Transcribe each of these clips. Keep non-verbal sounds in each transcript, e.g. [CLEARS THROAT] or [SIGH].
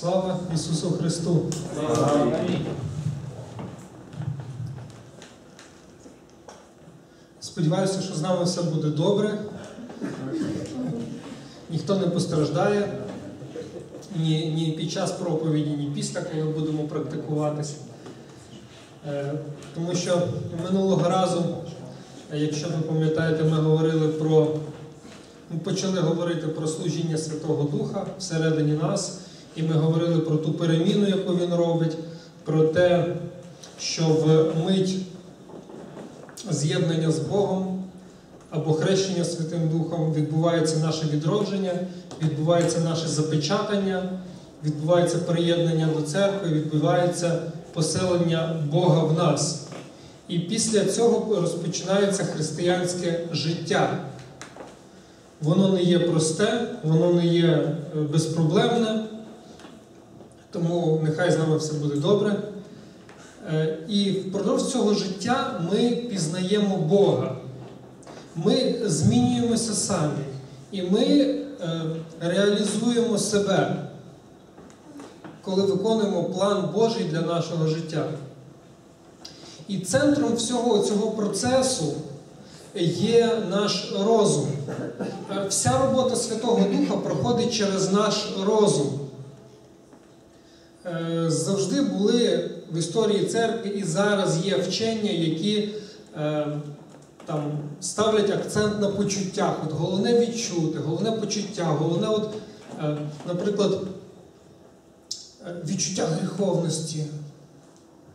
Слава Ісусу Христу! Сподіваюся, що з нами все буде добре. Ніхто не постраждає ні, ні під час проповіді, ні після, коли будемо практикуватися. Е, Тому що минулого разу, якщо ви пам'ятаєте, ми говорили про ми почали говорити про служіння Святого Духа всередині нас, і ми говорили про ту переміну, яку він робить, про те, що в мить з'єднання з Богом або хрещення Святим Духом відбувається наше відродження, відбувається наше запечатання, відбувається приєднання до церкви, відбувається поселення Бога в нас. І після цього розпочинається християнське життя. Воно не є просте, воно не є е, безпроблемне, тому нехай з нами все буде добре. Е, І впродовж цього життя ми пізнаємо Бога. Ми змінюємося самі. І ми е, реалізуємо себе, коли виконуємо план Божий для нашого життя. І центром всього цього процесу є наш розум. Е, Вся робота Святого Духа проходить через наш розум. Е, Завжди були в історії церкви і зараз є вчення, які е, там, ставлять акцент на почуттях. От головне відчути, головне почуття, головне, от, е, наприклад, відчуття гріховності.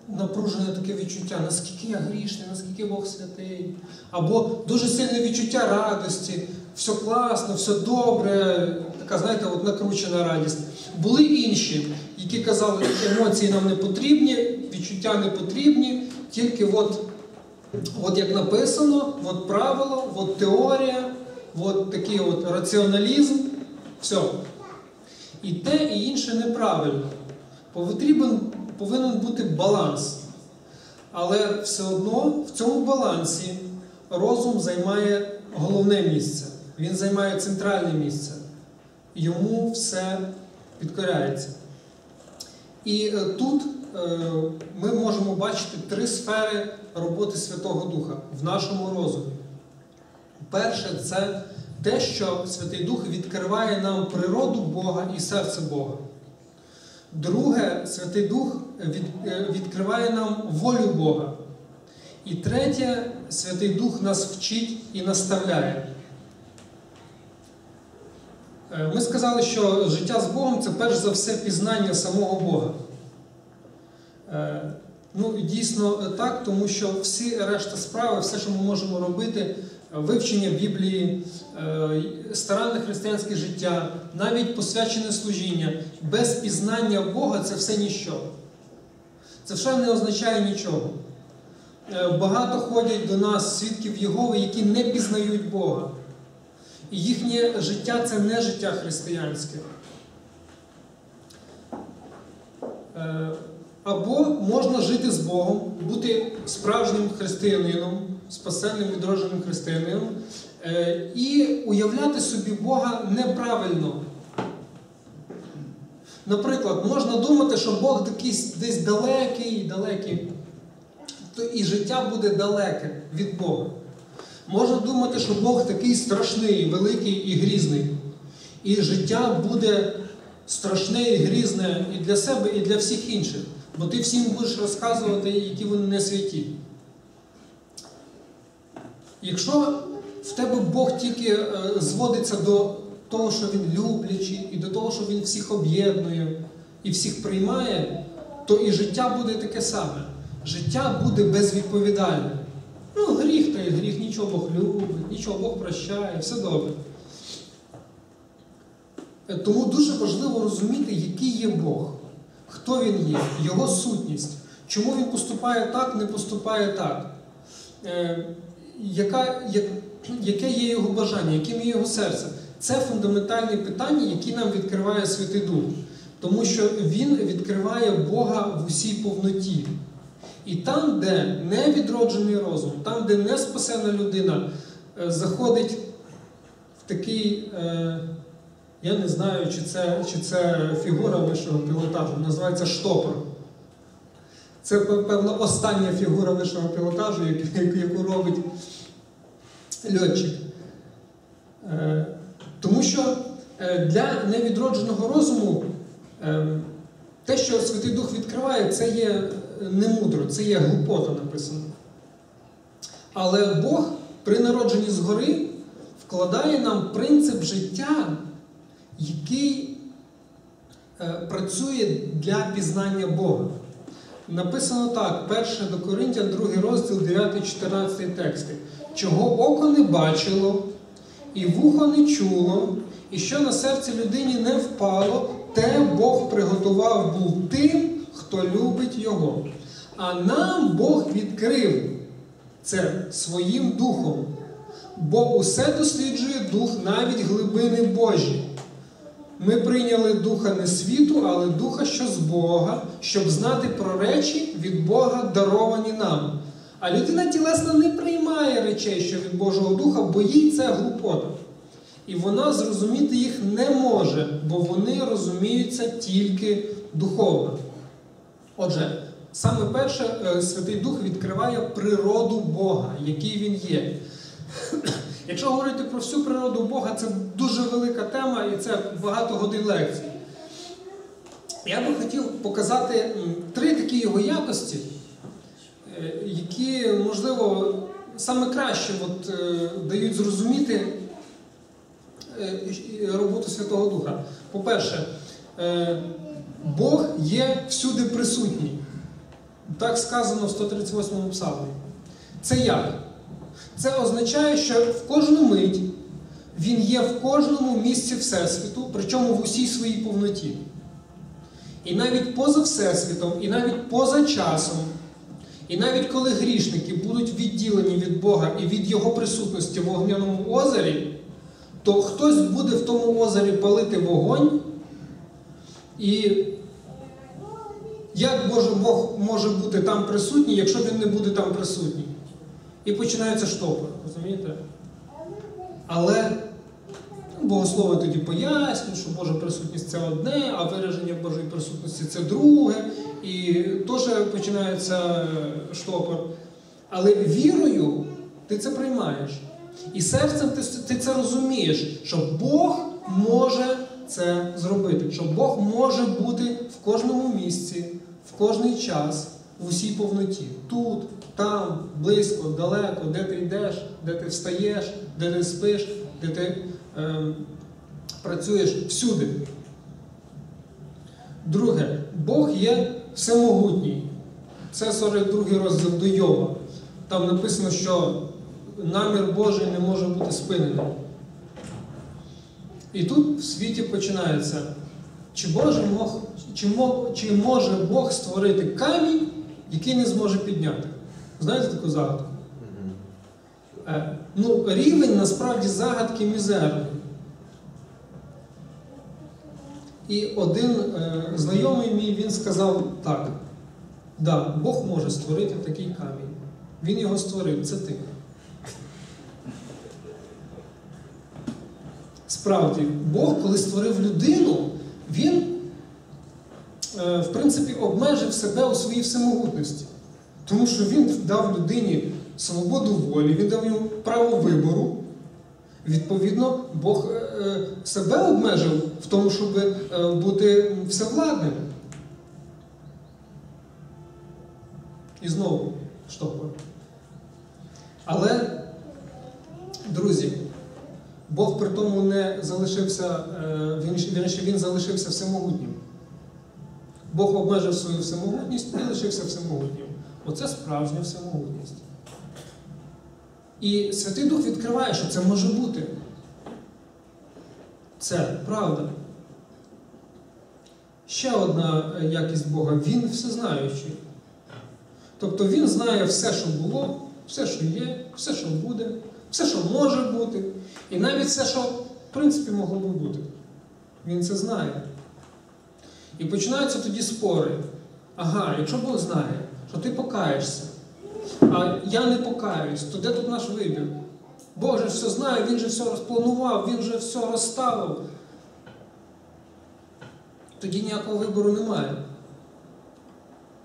Напружене таке відчуття, наскільки я грішний, наскільки Бог святий. Або дуже сильне відчуття радості, все класно, все добре, така, знаєте, от накручена радість. Були інші, які казали, що емоції нам не потрібні, відчуття не потрібні, тільки от, от як написано, от правило, от теорія, от такий от раціоналізм, все. І те, і інше неправильно. Потрібен, повинен бути баланс. Але все одно в цьому балансі розум займає головне місце. Він займає центральне місце. Йому все підкоряється. І е, тут е, ми можемо бачити три сфери роботи Святого Духа в нашому розумі. Перше, це те, що Святий Дух відкриває нам природу Бога і серце Бога. Друге, Святий Дух е, відкриває нам волю Бога. І третє, Святий Дух нас вчить і наставляє. Е, Ми сказали, що життя з Богом це перш за все пізнання самого Бога. Е, Ну, дійсно так, тому що всі решта справи, все, що ми можемо робити, вивчення Біблії, е, старанне християнське життя, навіть посвячене служіння, без пізнання Бога це все ніщо. Це все не означає нічого. Е, Багато ходять до нас свідків Єгови, які не пізнають Бога. І їхнє життя це не життя християнське. Е, Або можна жити з Богом, бути справжнім християнином, спасенним відродженим християнином, е, і уявляти собі Бога неправильно. Наприклад, можна думати, що Бог такий десь далекий, далекий, і життя буде далеке від Бога. Можна думати, що Бог такий страшний, великий і грізний. І життя буде страшне і грізне і для себе, і для всіх інших. Бо ти всім будеш розказувати, які вони не святі. Якщо в тебе Бог тільки е, зводиться до того, що Він люблячий, і до того, що Він всіх об'єднує і всіх приймає, то і життя буде таке саме. Життя буде безвідповідальне. Ну, гріх та й гріх, нічого Бог любить, нічого Бог прощає, все добре. Е, Тому дуже важливо розуміти, який є Бог, хто Він є, Його сутність, чому Він поступає так, не поступає так, Е, яка, як, яке є його бажання, яким є його серце. Це фундаментальні питання, які нам відкриває Святий Дух. Тому що Він відкриває Бога в усій повноті. І там, де не відроджений розум, там, де не спасена людина, е, заходить в такий, е, Я не знаю, чи це, чи це фігура вищого пілотажу, називається штопор. Це, певно, остання фігура вищого пілотажу, яку, робить льотчик. Е, тому що для невідродженого розуму те, що Святий Дух відкриває, це є не мудро, це є глупота написано. Але Бог при народженні згори вкладає нам принцип життя, який працює для пізнання Бога. Написано так, 1 до Коринтян, 2 розділ, 9-14 тексти. Чого око не бачило, і вухо не чуло, і що на серці людині не впало, те Бог приготував був тим, хто любить Його. А нам Бог відкрив це своїм духом, бо усе досліджує дух навіть глибини Божі. Ми прийняли духа не світу, але духа, що з Бога, щоб знати про речі від Бога даровані нам. А людина тілесна не приймає речей, що від Божого Духа, бо їй це глупота. І вона зрозуміти їх не може, бо вони розуміються тільки духовно. Отже, саме перше, е, Святий Дух відкриває природу Бога, який він є. [CLEARS THROAT] Якщо говорити про всю природу Бога, це дуже велика тема і це багато годин лекцій. Я би хотів показати три такі його якості, е, які, можливо, саме краще от, е, дають зрозуміти роботу Святого Духа. По-перше, Бог є всюди присутній. Так сказано в 138 му псалмі. Це як? Це означає, що в кожну мить він є в кожному місці Всесвіту, причому в усій своїй повноті. І навіть поза Всесвітом, і навіть поза часом, і навіть коли грішники будуть відділені від Бога і від Його присутності в вогняному озері, то хтось буде в тому озері палити вогонь. І як Боже Бог може бути там присутній, якщо він не буде там присутній? І починається штопор, розумієте? Але ну, богослови тоді пояснюють, що Божа присутність це одне, а вираження Божої присутності це друге. І теж починається штопор. Але вірою ти це приймаєш. І серцем ти, ти це розумієш, що Бог може це зробити, що Бог може бути в кожному місці, в кожний час, в усій повноті. Тут там, близько, далеко, де ти йдеш, де ти встаєш, де ти спиш, де ти е, працюєш всюди. Друге, Бог є всемогутній. Це 42 розділ до Йова. Там написано, що намір Божий не може бути спинений. І тут в світі починається, чи, Боже, чи, чи може Бог створити камінь, який не зможе підняти? Знаєте таку загадку? Е, ну, Рівень насправді загадки мізерний. І один е, знайомий мій він сказав так: да, Бог може створити такий камінь. Він його створив, це ти. Справді, Бог, коли створив людину, він, в принципі, обмежив себе у своїй всемогутності. Тому що він дав людині свободу волі, він дав йому право вибору. Відповідно, Бог е, е, себе обмежив в тому, щоб е, бути всевладним. І знову штопор. Але, друзі, Бог при тому не залишився, він, він залишився всемогутнім. Бог обмежив свою всемогутність і лишився всемогутнім. Оце справжня всемогутність. І Святий Дух відкриває, що це може бути. Це правда. Ще одна е, якість Бога він всезнаючий. Тобто Він знає все, що було, все, що є, все, що буде, все, що може бути, і навіть все, що в принципі могло би бути. Він це знає. І починаються тоді спори. Ага, якщо Бог знає, що ти покаєшся, а я не покаюсь, то де тут наш вибір? Бог же все знає, Він же все розпланував, Він же все розставив. тоді ніякого вибору немає.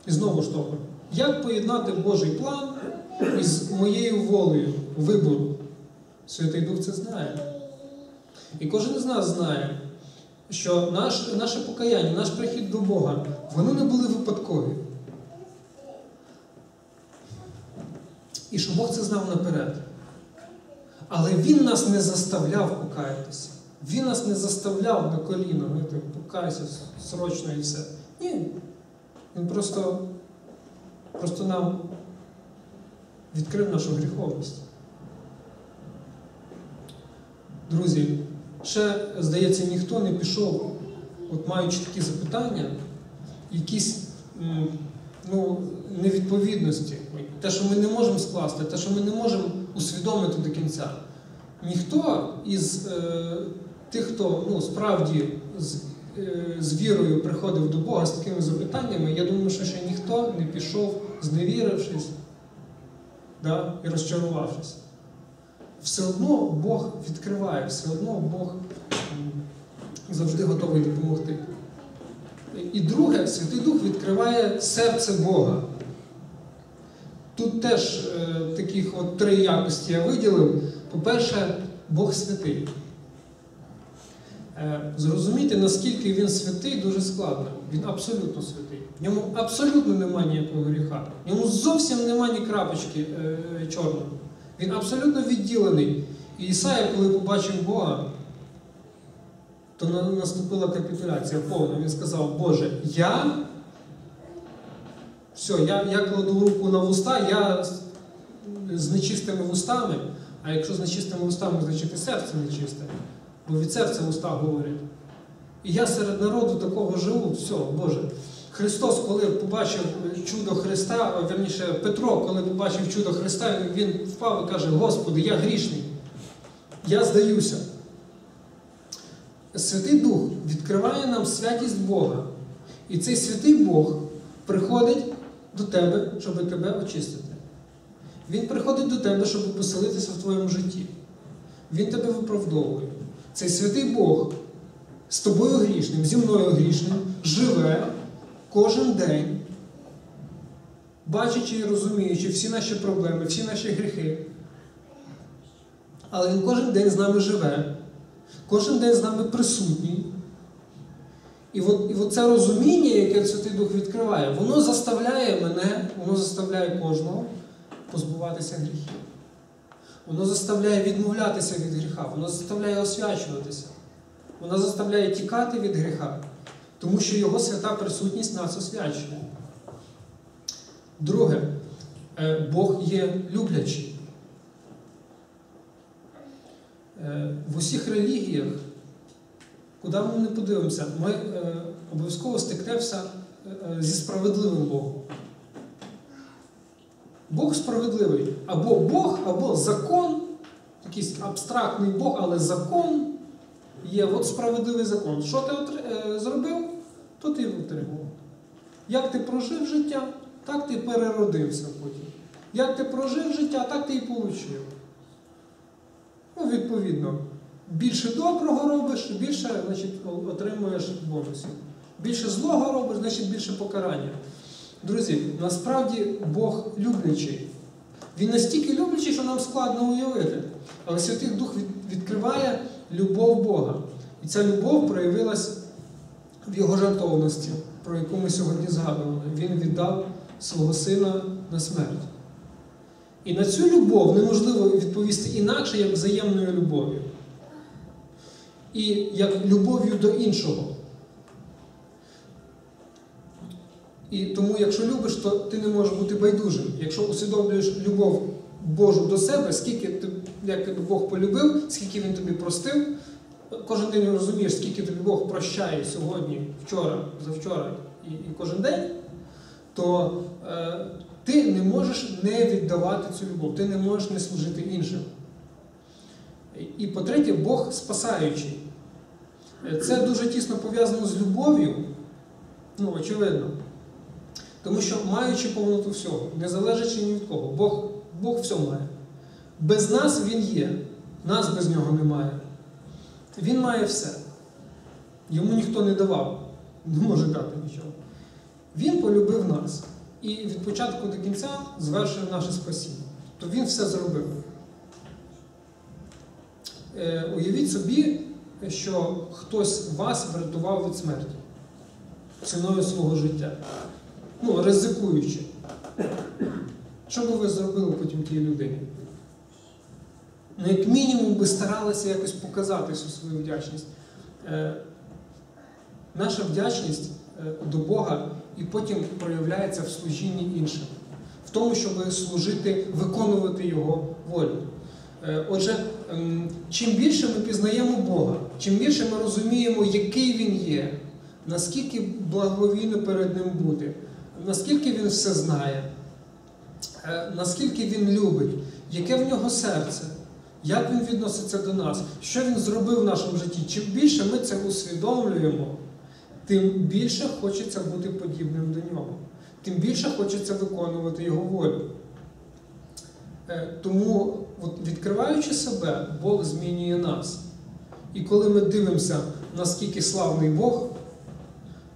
І знову ж таки, як поєднати Божий план із моєю волею вибору? Святий Дух це знає. І кожен з нас знає, що наш, наше покаяння, наш прихід до Бога, вони не були випадкові. І що Бог це знав наперед. Але Він нас не заставляв покаятися. Він нас не заставляв на коліна, ти покайся срочно і все. Ні. Він просто, просто нам відкрив нашу гріховність. Друзі, ще, здається, ніхто не пішов, от маючи такі запитання, якісь ну, невідповідності, те, що ми не можемо скласти, те, що ми не можемо усвідомити до кінця. Ніхто із е, тих, хто ну, справді з, е, з вірою приходив до Бога з такими запитаннями, я думаю, що ще ніхто не пішов, зневірившись да, і розчарувавшись. Все одно Бог відкриває, все одно Бог завжди готовий допомогти. І друге, Святий Дух відкриває серце Бога. Тут теж е, таких от три якості я виділив. По-перше, Бог святий. Е, зрозуміти, наскільки він святий, дуже складно. Він абсолютно святий. В ньому абсолютно немає ніякого гріха. В ньому зовсім немає ні крапочки е, чорної. Він абсолютно відділений. І Ісая, коли побачив Бога, то наступила капітуляція повна. Він сказав, Боже, я. Все, я, я кладу руку на вуста, я з- нечистими вустами, а якщо з нечистими вустами, значить і серце нечисте. Бо від серця вуста говорять. І я серед народу такого живу, все, Боже. Христос, коли побачив чудо Христа, верніше Петро, коли побачив чудо Христа, він впав і каже: Господи, я грішний, я здаюся. Святий Дух відкриває нам святість Бога. І цей святий Бог приходить до тебе, щоб тебе очистити. Він приходить до тебе, щоб поселитися в твоєму житті. Він тебе виправдовує. Цей святий Бог з тобою грішним, зі мною грішним, живе кожен день, бачачи і розуміючи всі наші проблеми, всі наші гріхи. Але він кожен день з нами живе, кожен день з нами присутній. І от, і от це розуміння, яке Святий Дух відкриває, воно заставляє мене, воно заставляє кожного позбуватися гріхів. Воно заставляє відмовлятися від гріха, воно заставляє освячуватися, воно заставляє тікати від гріха, тому що Його свята присутність нас освячує. Друге, е, Бог є люблячий. Е, В усіх релігіях, куди ми не подивимося, ми е, обов'язково стикнемося зі справедливим Богом. Бог справедливий. Або Бог, або закон, якийсь абстрактний Бог, але закон є от справедливий закон. Що ти зробив, то ти отримав. Як ти прожив життя, так ти переродився потім. Як ти прожив життя, так ти і отримав. Ну, відповідно, більше доброго робиш, більше значить, отримуєш бонусів. Більше злого робиш, значить більше покарання. Друзі, насправді Бог люблячий. Він настільки люблячий, що нам складно уявити. Але Святий Дух відкриває любов Бога. І ця любов проявилась в його жертовності, про яку ми сьогодні згадували. Він віддав свого сина на смерть. І на цю любов неможливо відповісти інакше, як взаємною любов'ю. І як любов'ю до іншого. І тому, якщо любиш, то ти не можеш бути байдужим. Якщо усвідомлюєш любов Божу до себе, скільки ти, як Бог полюбив, скільки він тобі простив, кожен день розумієш, скільки тобі Бог прощає сьогодні, вчора, завчора і, і кожен день, то е, ти не можеш не віддавати цю любов, ти не можеш не служити іншим. І по-третє, Бог спасаючий. Е, Це дуже тісно пов'язано з любов'ю, ну, очевидно. Тому що маючи повноту всього, не залежачи ні від кого, Бог, Бог все має. Без нас Він є, нас без нього немає. Він має все. Йому ніхто не давав. не може дати нічого. Він полюбив нас і від початку до кінця звершив наше спасіння. Тобто він все зробив. Е, уявіть собі, що хтось вас врятував від смерті ціною свого життя. Ну, ризикуючи. Що би ви зробили потім тій людині? Ну, як мінімум, би старалися якось показати всю свою вдячність. Е, наша вдячність е, до Бога і потім проявляється в служінні іншим, в тому, щоб служити, виконувати Його волю. Е, Отже, ем, чим більше ми пізнаємо Бога, чим більше ми розуміємо, який Він є, наскільки благовійно перед Ним бути, наскільки Він все знає, наскільки Він любить, яке в нього серце, як Він відноситься до нас, що Він зробив в нашому житті. Чим більше ми це усвідомлюємо, тим більше хочеться бути подібним до нього, тим більше хочеться виконувати Його волю. Е, Тому, відкриваючи себе, Бог змінює нас. І коли ми дивимося, наскільки славний Бог,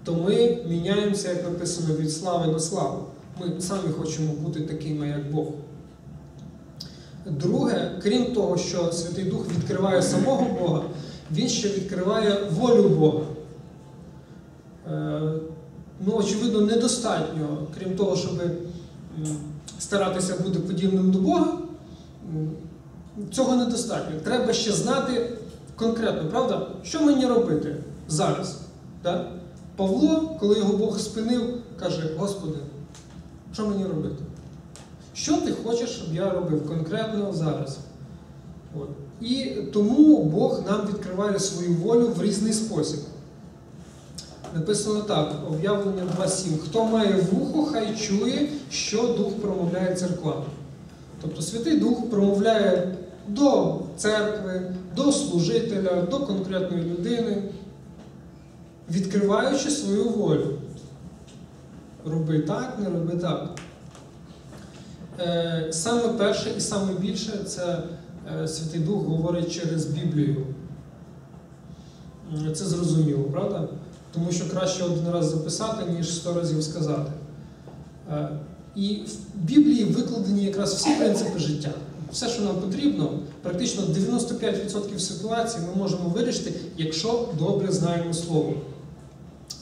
то ми міняємося, як написано, від слави до слави. Ми самі хочемо бути такими, як Бог. Друге, крім того, що Святий Дух відкриває самого Бога, він ще відкриває волю Бога. Е, Ну, очевидно, недостатньо, крім того, щоб старатися бути подібним до Бога, цього недостатньо. Треба ще знати конкретно, правда, що мені робити зараз. Так? Павло, коли його Бог спинив, каже: Господи, що мені робити? Що ти хочеш, щоб я робив конкретно зараз? От. І тому Бог нам відкриває свою волю в різний спосіб. Написано так, об'явлення 2.7. Хто має вухо, хай чує, що Дух промовляє церквам. Тобто Святий Дух промовляє до церкви, до служителя, до конкретної людини, відкриваючи свою волю. Роби так, не роби так. Е, Саме перше і саме більше це е, Святий Дух говорить через Біблію. Це зрозуміло, правда? Тому що краще один раз записати, ніж сто разів сказати. Е, І в Біблії викладені якраз всі принципи життя. Все, що нам потрібно, практично 95% ситуацій ми можемо вирішити, якщо добре знаємо слово.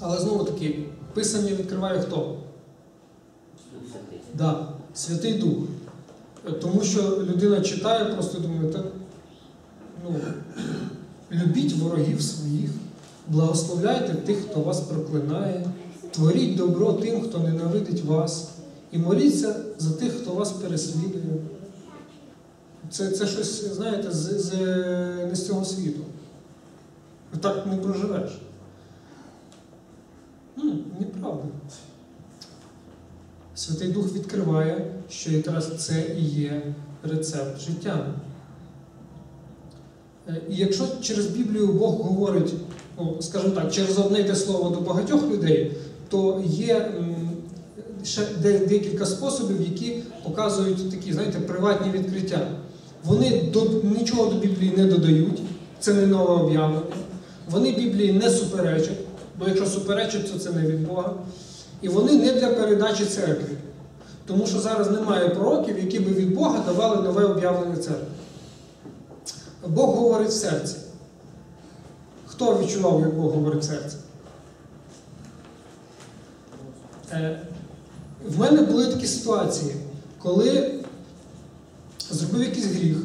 Але знову таки, писання відкриває хто? Да, Святий Дух. Тому що людина читає, просто думає, так, ну, любіть ворогів своїх, благословляйте тих, хто вас проклинає, творіть добро тим, хто ненавидить вас, і моліться за тих, хто вас переслідує. Це, це щось, знаєте, з, з, не з цього світу. Так не проживеш. М, неправда. Святий Дух відкриває, що якраз це і є рецепт життя. Е, І якщо через Біблію Бог говорить, ну, скажімо так, через одне те слово до багатьох людей, то є ще декілька способів, які показують такі, знаєте, приватні відкриття. Вони до, нічого до Біблії не додають, це не нове об'явлення. Вони Біблії не суперечать, бо якщо суперечать, то це не від Бога. І вони не для передачі церкві. Тому що зараз немає пророків, які би від Бога давали нове об'явлення церкви. Бог говорить в серці. Хто відчував, як Бог говорить в серці? Е, в мене були такі ситуації, коли зробив якийсь гріх,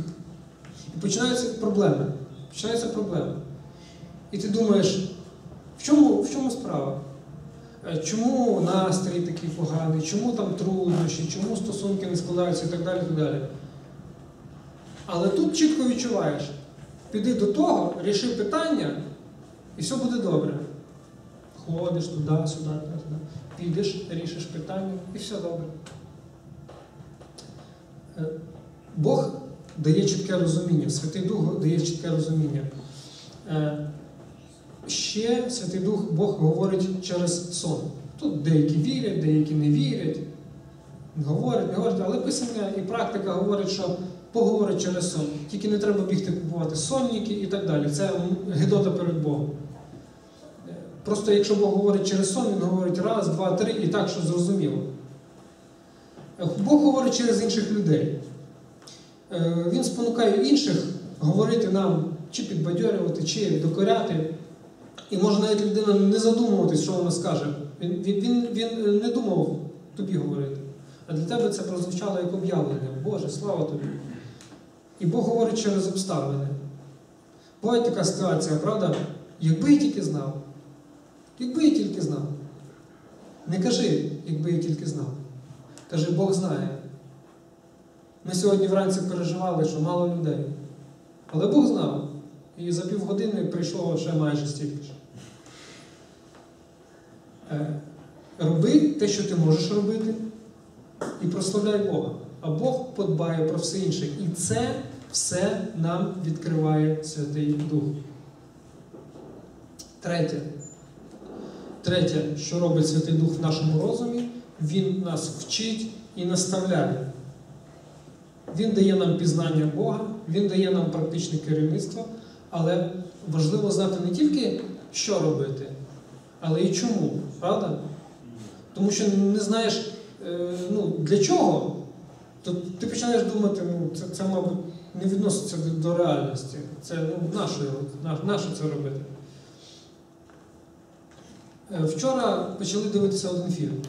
і починаються проблеми. Починаються проблеми. І ти думаєш, в чому, в чому справа? Е, Чому настрій такий поганий, чому там труднощі, чому стосунки не складаються і так далі. так далі. Але тут чітко відчуваєш, піди до того, ріши питання, і все буде добре. Ходиш туди, сюди, туди. Підеш, рішиш питання, і все добре. Е, Бог дає чітке розуміння, Святий Дух дає чітке розуміння. Ще Святий Дух Бог говорить через сон. Тут деякі вірять, деякі не вірять, говорять, не говорять, але писання і практика говорить, що поговорить через сон. Тільки не треба бігти купувати сонники і так далі. Це м, гидота перед Богом. Просто якщо Бог говорить через сон, він говорить раз, два, три і так, що зрозуміло. Бог говорить через інших людей. Е, Він спонукає інших говорити нам, чи підбадьорювати, чи докоряти. І може навіть людина не задумуватись, що вона скаже. Він, він, він, не думав тобі говорити. А для тебе це прозвучало як об'явлення. Боже, слава тобі. І Бог говорить через обставини. Буває така ситуація, правда? Якби я тільки знав. Якби я тільки знав. Не кажи, якби я тільки знав. Кажи, Бог знає. Ми сьогодні вранці переживали, що мало людей. Але Бог знав. І за півгодини прийшло ще майже стільки ж. Е, Роби те, що ти можеш робити, і прославляй Бога. А Бог подбає про все інше. І це все нам відкриває Святий Дух. Третє. Третє, що робить Святий Дух в нашому розумі, Він нас вчить і наставляє. Він дає нам пізнання Бога, Він дає нам практичне керівництво, але важливо знати не тільки, що робити, але і чому, правда? Тому що не знаєш, е, ну, для чого, то ти починаєш думати, ну, це, це мабуть, не відноситься до, реальності. Це ну, наше, на, це робити. Е, Вчора почали дивитися один фільм.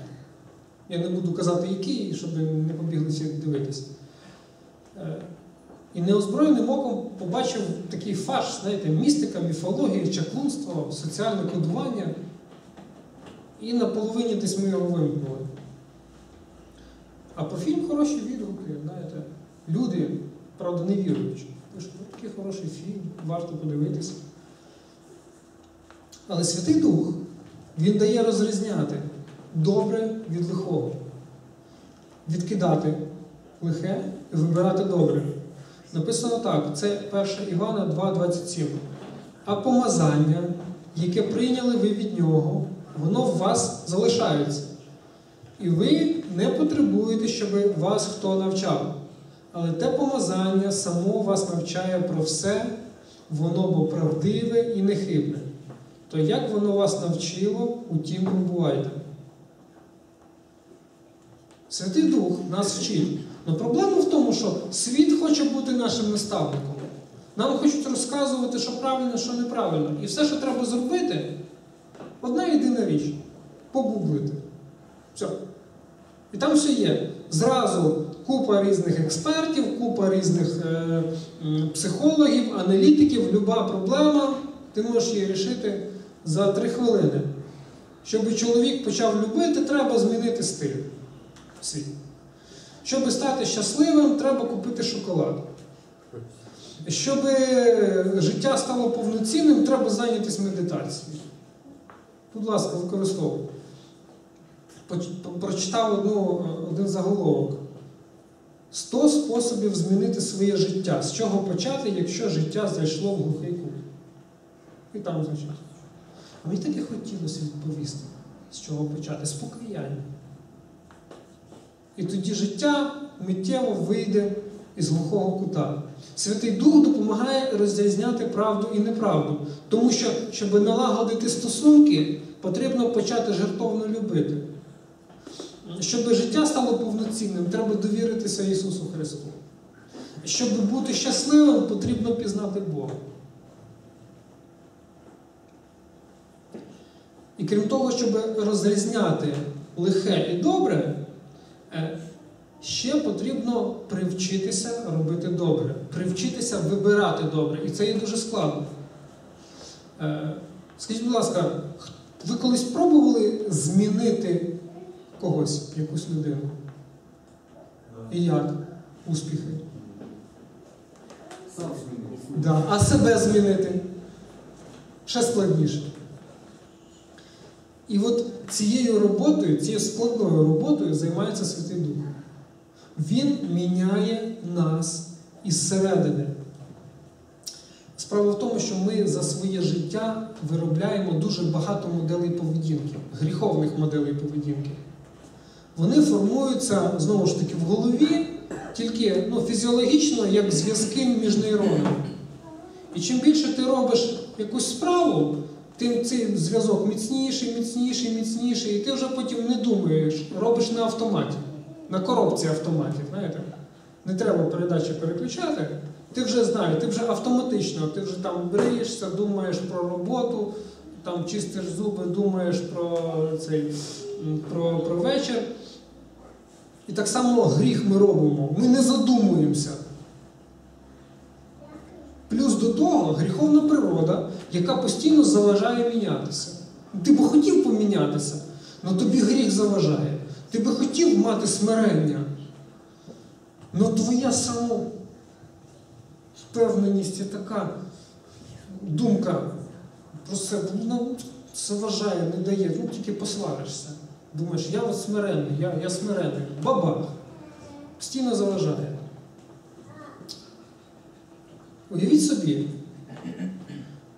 Я не буду казати, який, щоб не побігли дивитися. Е, І неозброєним оком побачив такий фарш, знаєте, містика, міфологія, чаклунство, соціальне кодування. І на половині десь ми його вимкнули. А про фільм хороші відгуки, знаєте. Люди, правда, не віруючи. Пишуть, «Ну, такий хороший фільм, варто подивитися. Але Святий Дух, він дає розрізняти добре від лихого, відкидати лихе і вибирати добре. Написано так: це 1 Івана 2,27. А помазання, яке прийняли ви від нього, воно в вас залишається. І ви не потребуєте, щоб вас хто навчав. Але те помазання само вас навчає про все, воно бо правдиве і нехибне. То як воно вас навчило, утім побувайте. Святий Дух нас вчить. Но проблема в тому, що світ хоче бути нашим наставником. Нам хочуть розказувати, що правильно, що неправильно. І все, що треба зробити, одна єдина річ погуглити. Все. І там все є. Зразу купа різних експертів, купа різних е, психологів, аналітиків, люба проблема, ти можеш її рішити за три хвилини. Щоб чоловік почав любити, треба змінити стиль. Свій. Щоб стати щасливим, треба купити шоколад. Щоб життя стало повноцінним, треба зайнятися медитацією. Будь ласка, використовуй. Прочитав одну, один заголовок. 100 способів змінити своє життя. З чого почати, якщо життя зайшло в глухий кут? І там, значить. А мені так і хотілося відповісти, з чого почати. З покаяння. І тоді життя миттєво вийде із глухого кута. Святий Дух допомагає розрізняти правду і неправду. Тому що, щоб налагодити стосунки, потрібно почати жертовно любити. Щоб життя стало повноцінним, треба довіритися Ісусу Христу. Щоб бути щасливим, потрібно пізнати Бога. І крім того, щоб розрізняти лихе і добре, е, ще потрібно привчитися робити добре, привчитися вибирати добре. І це є дуже складно. Е, Скажіть, будь ласка, ви колись пробували змінити когось, якусь людину? І як? Успіхи? Сам змінився. Да. А себе змінити? Ще складніше. І от цією роботою, цією складною роботою займається Святий Дух. Він міняє нас із середини. Справа в тому, що ми за своє життя виробляємо дуже багато моделей поведінки, гріховних моделей поведінки. Вони формуються знову ж таки в голові, тільки ну, фізіологічно, як зв'язки між нейронами. І чим більше ти робиш якусь справу, тим цей зв'язок міцніший, міцніший, міцніший, і ти вже потім не думаєш, робиш на автоматі, на коробці автоматів, знаєте. Не треба передачі переключати. Ти вже знаєш, ти вже автоматично, ти вже там бриєшся, думаєш про роботу, там чистиш зуби, думаєш про цей про, про вечір. І так само гріх ми робимо. Ми не задумуємося. Плюс до того гріховна природа, яка постійно заважає мінятися. Ти би хотів помінятися, але тобі гріх заважає. Ти би хотів мати смирення. але твоя самовпевненість і така думка про себе ну, заважає, не дає, ну тільки посваришся. Думаєш, я от смиренний, я, я смиренний. Бабах. Постійно заважає. Уявіть собі,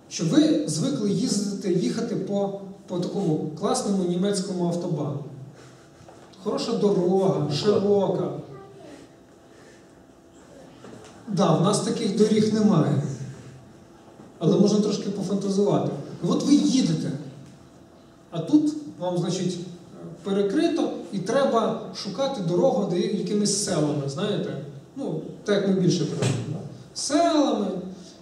що ви звикли їздити, їхати по, по такому класному німецькому автобану. Хороша дорога, широка. Да, в нас таких доріг немає. Але можна трошки пофантазувати. От ви їдете. А тут вам, значить, перекрито і треба шукати дорогу якимись селами, знаєте? Ну, так як ми більше привикли. Селами.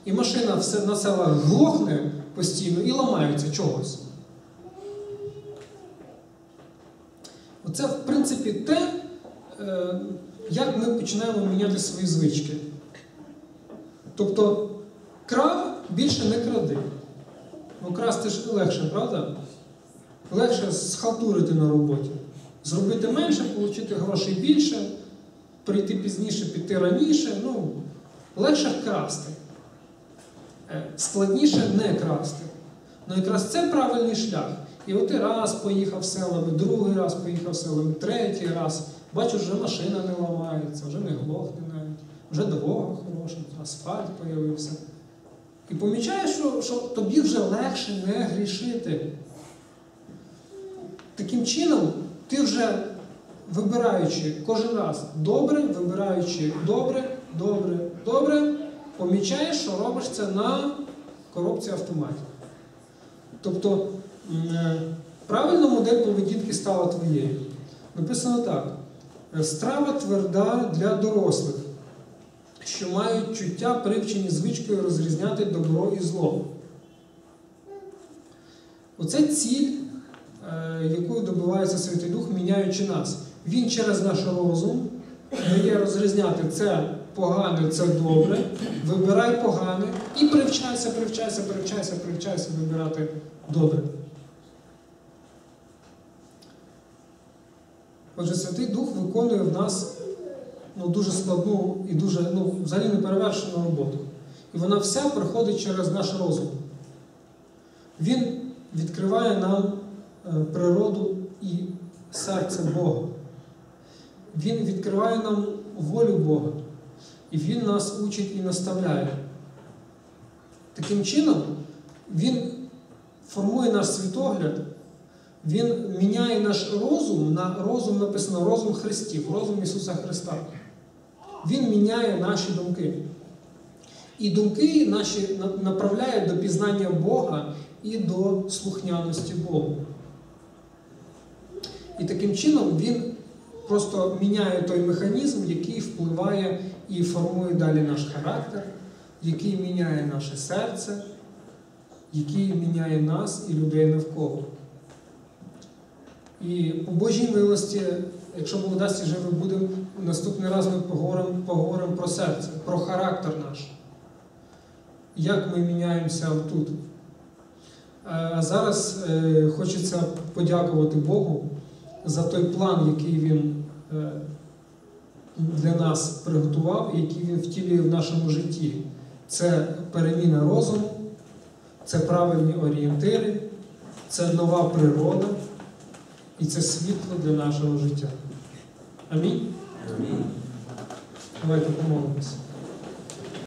І машина все на селах глохне постійно і ламається чогось. Оце, в принципі, те, е, як ми починаємо міняти свої звички. Тобто, крав більше не кради. Ну, красти ж легше, правда? Легше схалтурити на роботі. Зробити менше, отримати грошей більше, прийти пізніше, піти раніше. Ну, легше красти. Е, Складніше не красти. Ну якраз це правильний шлях. І от ти раз поїхав селами, другий раз поїхав селами, третій раз. Бачу, вже машина не ламається, вже не глохне навіть, вже дорога хороша, асфальт з'явився. І помічаєш, що, що тобі вже легше не грішити. Таким чином, ти вже вибираючи кожен раз добре, вибираючи добре, добре, добре, помічаєш, що робиш це на коробці автоматів. Тобто правильна модель поведінки стала твоєю. Написано так: Е, страва тверда для дорослих, що мають чуття, привчені звичкою розрізняти добро і зло. Оце ціль, е, якою добивається Святий Дух, міняючи нас. Він через наш розум дає розрізняти це погане, це добре, вибирай погане і привчайся, привчайся, привчайся, привчайся вибирати добре. Отже, Святий Дух виконує в нас ну, дуже складну і дуже ну, взагалі неперевершену роботу. І вона вся проходить через наш розум. Він відкриває нам е, природу і серце Бога. Він відкриває нам волю Бога. І Він нас учить і наставляє. Таким чином, Він формує наш світогляд, Він міняє наш розум на розум написано розум Христів, розум Ісуса Христа. Він міняє наші думки. І думки наші на- направляє до пізнання Бога і до слухняності Богу. І таким чином він просто міняє той механізм, який впливає і формує далі наш характер, який міняє наше серце, який міняє нас і людей навколо. І по Божій милості, якщо Бог дасть і живе будемо, наступний раз ми поговоримо, поговоримо про серце, про характер наш. Як ми міняємося тут. А зараз е, хочеться подякувати Богу за той план, який Він е, для нас приготував і який він втілює в нашому житті. Це переміна розуму, це правильні орієнтири, це нова природа і це світло для нашого життя. Амінь. Амінь. Давайте помолимося.